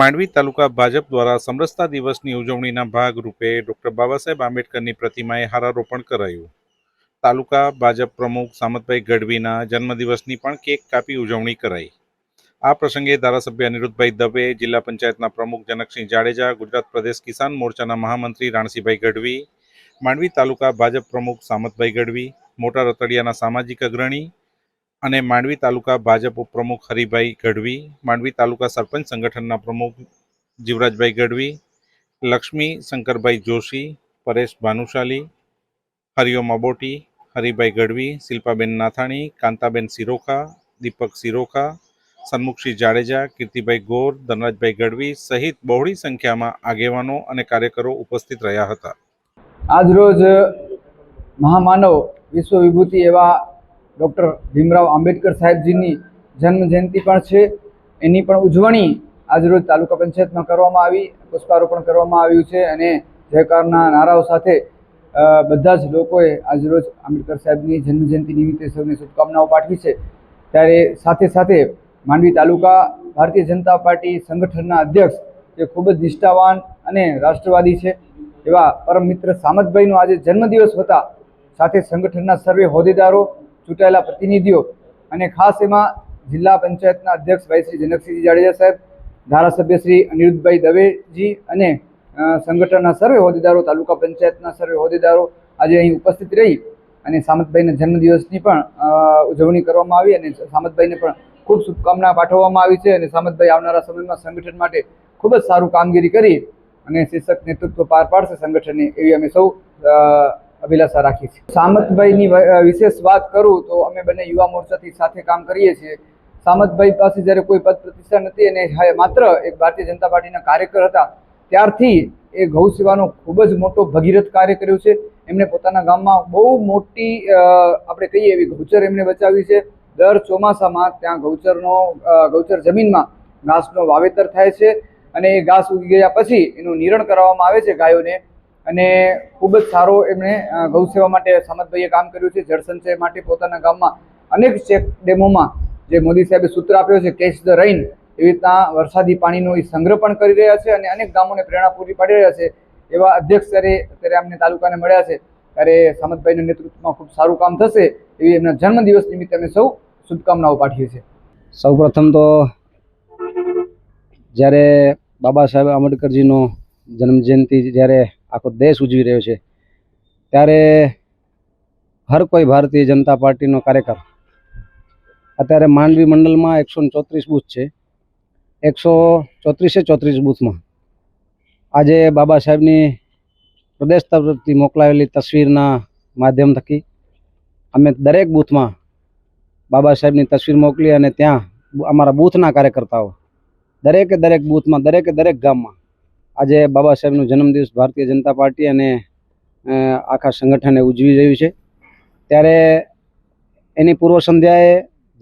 માંડવી તાલુકા ભાજપ દ્વારા સમરસતા દિવસની ઉજવણીના ભાગરૂપે ડોક્ટર બાબાસાહેબ આંબેડકરની પ્રતિમાએ હારારોપણ કરાયું. તાલુકા ભાજપ પ્રમુખ સામતભાઈ ગઢવીના જન્મદિવસની પણ કેક કાપી ઉજવણી કરાઈ. આ પ્રસંગે ધારાસભ્ય અનિરુદ્ધભાઈ દવે, જિલ્લા પંચાયતના પ્રમુખ જનકસિંહ જાડેજા, ગુજરાત પ્રદેશ કિસાન મોરચાના મહામંત્રી રાણસીભાઈ ગઢવી, માંડવી તાલુકા ભાજપ પ્રમુખ સામતભાઈ ગઢવી, મોટા રતડિયાના સામાજિક અગ્રણી અને માંડવી તાલુકા ભાજપ ઉપપ્રમુખ હરિભાઈ ગઢવી, માંડવી તાલુકા સરપંચ સંગઠનના પ્રમુખ જીવરાજભાઈ ગઢવી, લક્ષ્મી શંકરભાઈ જોશી, પરેશ ભાનુશાલી હરિઓમ અબોટી હરિભાઈ ગઢવી, શિલ્પાબેન નાથાણી, કાંતાબેન સિરોખા દીપક સિરોખા સન્મુખસિંહ જાડેજા, કીર્તિભાઈ ગોર, ધનરાજભાઈ ગઢવી સહિત બહોળી સંખ્યામાં આગેવાનો અને કાર્યકરો ઉપસ્થિત રહ્યા હતા. આજરોજ મહામાનવ વિશ્વ વિભૂતિ એવા ડૉક્ટર ભીમરાવ આંબેડકર સાહેબજીની જન્મ જયંતિ પણ છે. એની પણ ઉજવણી આજરોજ તાલુકા પંચાયતમાં કરવામાં આવી, પુષ્પારોપણ કરવામાં આવ્યું છે અને જયકારના નારાઓ સાથે બધા જ લોકોએ આજરોજ આંબેડકર સાહેબની જન્મજયંતિ નિમિત્તે સૌને શુભકામનાઓ પાઠવી છે. ત્યારે સાથે સાથે માંડવી તાલુકા ભારતીય જનતા પાર્ટી સંગઠનના અધ્યક્ષ, જે ખૂબ જ નિષ્ઠાવાન અને રાષ્ટ્રવાદી છે, એવા પરમ મિત્ર સામતભાઈનો આજે જન્મદિવસ હતા, સાથે સંગઠનના સર્વે હોદ્દેદારો ચૂંટાયેલા પ્રતિનિધિઓ અને ખાસ એમાં જિલ્લા પંચાયતના અધ્યક્ષ ભાઈ શ્રી જનકસિંહજી જાડેજા સાહેબ, ધારાસભ્ય શ્રી અનિરુદ્ધભાઈ દવેજી અને સંગઠનના સર્વે હોદ્દેદારો, તાલુકા પંચાયતના સર્વે હોદ્દેદારો આજે અહીં ઉપસ્થિત રહી અને સામતભાઈના જન્મદિવસની પણ ઉજવણી કરવામાં આવી અને સામતભાઈને પણ ખૂબ શુભકામના પાઠવવામાં આવી છે અને સામતભાઈ આવનારા સમયમાં સંગઠન માટે ખૂબ જ સારું કામગીરી કરી અને શીર્ષક નેતૃત્વ પાર પાડશે સંગઠનને, એવી અમે સૌ અભિલાષા રાખી છે. સામતભાઈની વિશેષ વાત કરું તો અમે બંને યુવા મોરચાથી સાથે કામ કરીએ છીએ. સામતભાઈ પાસે જ્યારે કોઈ પદ પ્રતિષ્ઠા નથી અને માત્ર એક ભારતીય જનતા પાર્ટીના કાર્યકર હતા, ત્યારથી એ ગૌ સેવાનો ખૂબ જ મોટો ભગીરથ કાર્ય કર્યું છે. એમણે પોતાના ગામમાં બહુ મોટી આપણે કહીએ એવી ગૌચર એમણે બચાવી છે. દર ચોમાસામાં ત્યાં ગૌચરનો ગૌચર જમીનમાં ઘાસનો વાવેતર થાય છે અને એ ઘાસ ઉગી ગયા પછી એનું નિરણ કરાવવામાં આવે છે ગાયોને. અને ખૂબ જ સારો એમણે ગૌસેવા માટે સામતભાઈએ કામ કર્યું છે. જળસંચય માટે પોતાના ગામમાં અનેક ચેક ડેમોમાં જે મોદી સાહેબે સૂત્ર આપ્યો છે કેચ ધ રેઇન એવી રીતના વરસાદી પાણીનો એ સંગ્રહ પણ કરી રહ્યા છે અને અનેક ગામોને પ્રેરણા પૂરી પાડી રહ્યા છે. એવા અધ્યક્ષ ત્યારે અત્યારે અમને તાલુકાને મળ્યા છે, ત્યારે સામતભાઈના નેતૃત્વમાં ખૂબ સારું કામ થશે એવી એમના જન્મદિવસ નિમિત્તે અમે સૌ શુભકામનાઓ પાઠવીએ છીએ. સૌપ્રથમ તો જ્યારે બાબા સાહેબ આંબેડકરજીનો જન્મજયંતિ જ્યારે આખો દેશ ઉજવી રહ્યો છે. ત્યારે હર કોઈ ભારતીય જનતા પાર્ટીનો કાર્યકર અત્યારે માંડવી મંડળમાં એકસો ચોત્રીસ બૂથ છે. એકસો ચોત્રીસે ચોત્રીસ બૂથમાં આજે બાબા સાહેબની પ્રદેશ તરફથી મોકલાવેલી તસવીરના માધ્યમ થકી અમે દરેક બૂથમાં બાબા સાહેબની તસવીર મોકલી અને ત્યાં અમારા બૂથના કાર્યકર્તાઓ દરેકે દરેક બૂથમાં, દરેકે દરેક ગામમાં આજે બાબા સાહેબનો જન્મદિવસ ભારતીય જનતા પાર્ટી અને આખા સંગઠને ઉજવી રહ્યું છે. ત્યારે એની પૂર્વ સંધ્યાએ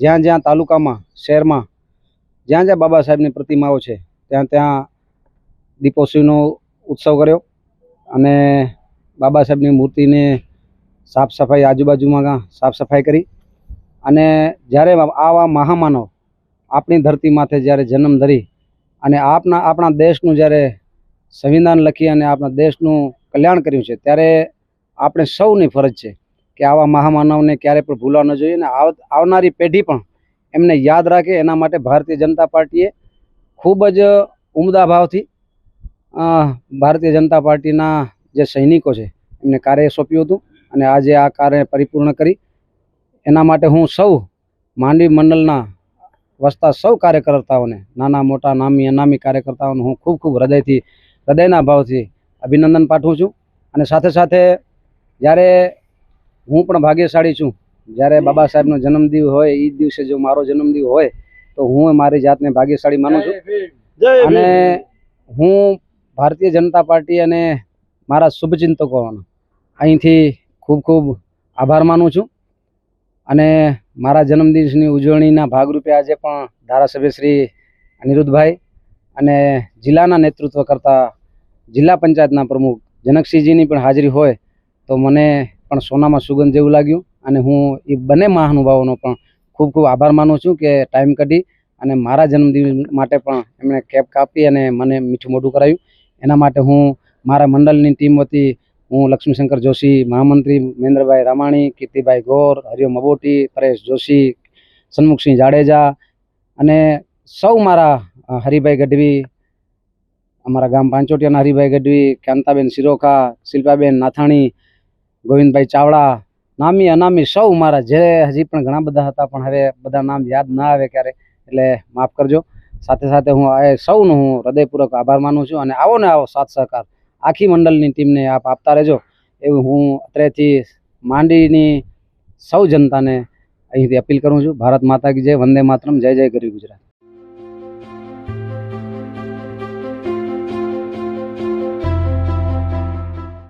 જ્યાં જ્યાં તાલુકામાં, શહેરમાં જ્યાં જ્યાં બાબા સાહેબની પ્રતિમાઓ છે, ત્યાં ત્યાં દીપોત્સવનો ઉત્સવ કર્યો અને બાબા સાહેબની મૂર્તિને સાફ સફાઈ આજુબાજુમાં સાફ સફાઈ કરી અને જ્યારે આવા મહામાનવ આપણી ધરતી માથે જ્યારે જન્મ ધરી અને આપના, આપણા દેશનું જ્યારે સંવિધાન લખી અને આપણા દેશનું કલ્યાણ કર્યું છે, ત્યારે આપણે સૌની ફરજ છે કે આવા મહામાનવને ક્યારે પણ ભૂલવા ન જોઈએ અને આવનારી પેઢી પણ એમને યાદ રાખે. એના માટે ભારતીય જનતા પાર્ટીએ ખૂબ જ ઉમદા ભાવથી ભારતીય જનતા પાર્ટીના જે સૈનિકો છે, એમને કાર્ય સોંપ્યું હતું અને આજે આ કાર્ય પરિપૂર્ણ કરી. એના માટે હું સૌ માંડવી મંડળના વસતા સૌ કાર્યકર્તાઓને, નાના મોટા નામી અનામી કાર્યકર્તાઓને હું ખૂબ ખૂબ હૃદયથી હૃદયના ભાવથી અભિનંદન પાઠવું છું. અને સાથે સાથે જ્યારે હું પણ ભાગ્યશાળી છું જ્યારે બાબા સાહેબનો જન્મદિવ હોય એ દિવસે જો મારો જન્મદિવ હોય તો હું મારી જાતને ભાગ્યશાળી માનું છું. અને હું ભારતીય જનતા પાર્ટી અને મારા શુભચિંતકોનો અહીંથી ખૂબ ખૂબ આભાર માનું છું. અને મારા જન્મદિવસની ઉજવણીના ભાગરૂપે આજે પણ ધારાસભ્ય શ્રી અનિરુદ્ધભાઈ અને જિલ્લાના નેતૃત્વ કરતા જિલ્લા પંચાયતના પ્રમુખ જનકસિંહજીની પણ હાજરી હોય તો મને પણ સોનામાં સુગંધ જેવું લાગ્યું અને હું એ બંને મહાનુભાવોનો પણ ખૂબ ખૂબ આભાર માનું છું કે ટાઈમ કાઢી અને મારા જન્મદિવસ માટે પણ એમણે કેપ કાપી અને મને મીઠું મોઢું કરાવ્યું એના માટે હું મારા મંડળની ટીમ વતી હું લક્ષ્મીશંકર જોશી, મહામંત્રી મહેન્દ્રભાઈ રામાણી, કીર્તિભાઈ ગોર, હરિયો મબોટી, પરેશ જોશી, સન્મુખસિંહ જાડેજા અને સૌ મારા હરિભાઈ ગઢવી અમારા ગામ પાંચોટિયાના હરિભાઈ ગઢવી, કાંતાબેન શિરોકા, શિલ્પાબેન નાથાણી, ગોવિંદભાઈ ચાવડા, નામી અનામી સૌ મારા જે હજી પણ ઘણા બધા હતા, પણ હવે બધા નામ યાદ ના આવે ક્યારે, એટલે માફ કરજો. સાથે સાથે હું એ સૌનો હું હૃદયપૂર્વક આભાર માનું છું અને આવો ને આવો સાથ સહકાર. આખી મંડળની ટીમને આપ આપતા રહેજો. એવું હું અત્રેથી માંડીની સૌ જનતાને અહીંથી અપીલ કરું છું. ભારત માતા કી જય, વંદે માતરમ, જય જય ગરવી ગુજરાત.